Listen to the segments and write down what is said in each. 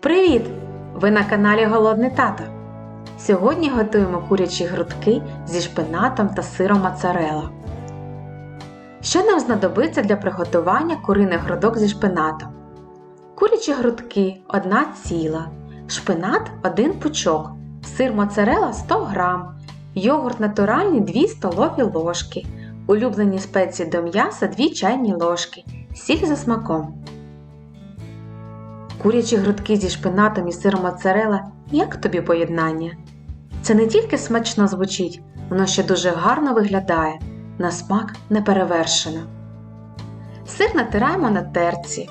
Привіт! Ви на каналі Голодний Тато. Сьогодні готуємо курячі грудки зі шпинатом та сиром моцарелла. Що нам знадобиться для приготування куриних грудок зі шпинатом? Курячі грудки 1 ціла, шпинат 1 пучок, сир моцарелла 100 г, йогурт натуральний 2 столові ложки, улюблені спеції до м'яса 2 чайні ложки, сіль за смаком. Курячі грудки зі шпинатом і сиром моцарелла – як тобі поєднання? Це не тільки смачно звучить, воно ще дуже гарно виглядає, на смак не перевершено. Сир натираємо на терці.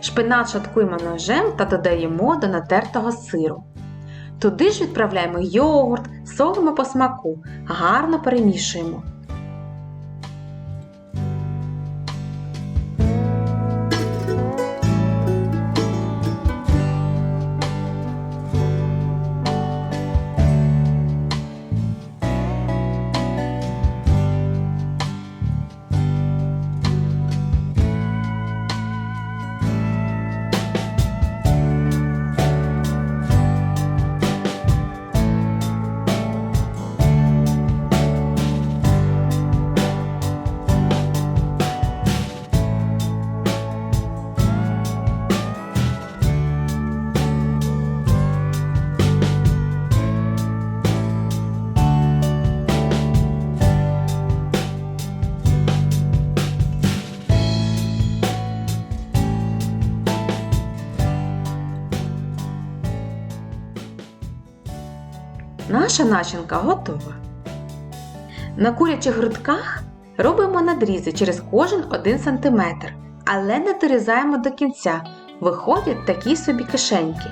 Шпинат шаткуємо ножем та додаємо до натертого сиру. Туди ж відправляємо йогурт, солимо по смаку, гарно перемішуємо. Наша начинка готова. На курячих грудках робимо надрізи через кожен 1 см, але не дорізаємо до кінця, виходять такі собі кишеньки.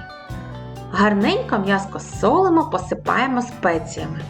Гарненько м'яско солимо, посипаємо спеціями.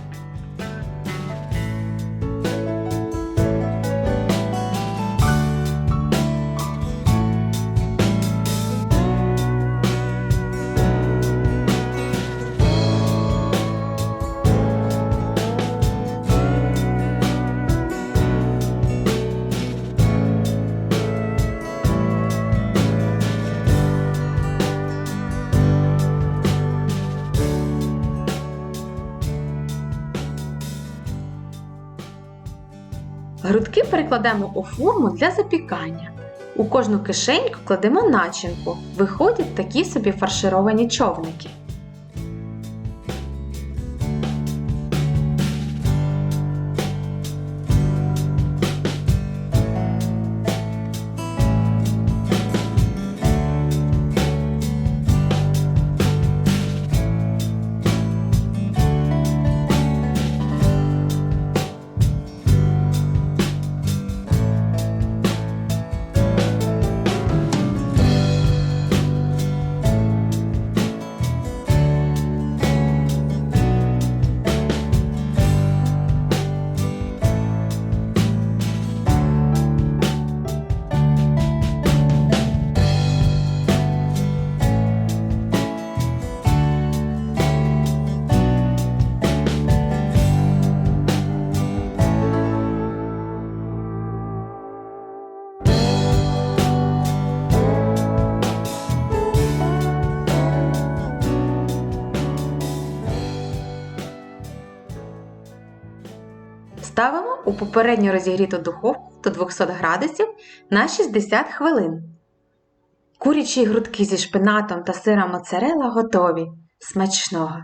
Грудки перекладемо у форму для запікання. У кожну кишеньку кладемо начинку. Виходять такі собі фаршировані човники. Ставимо у попередньо розігріту духовку до 200 градусів на 60 хвилин. Курячі грудки зі шпинатом та сиром моцарелла готові. Смачного!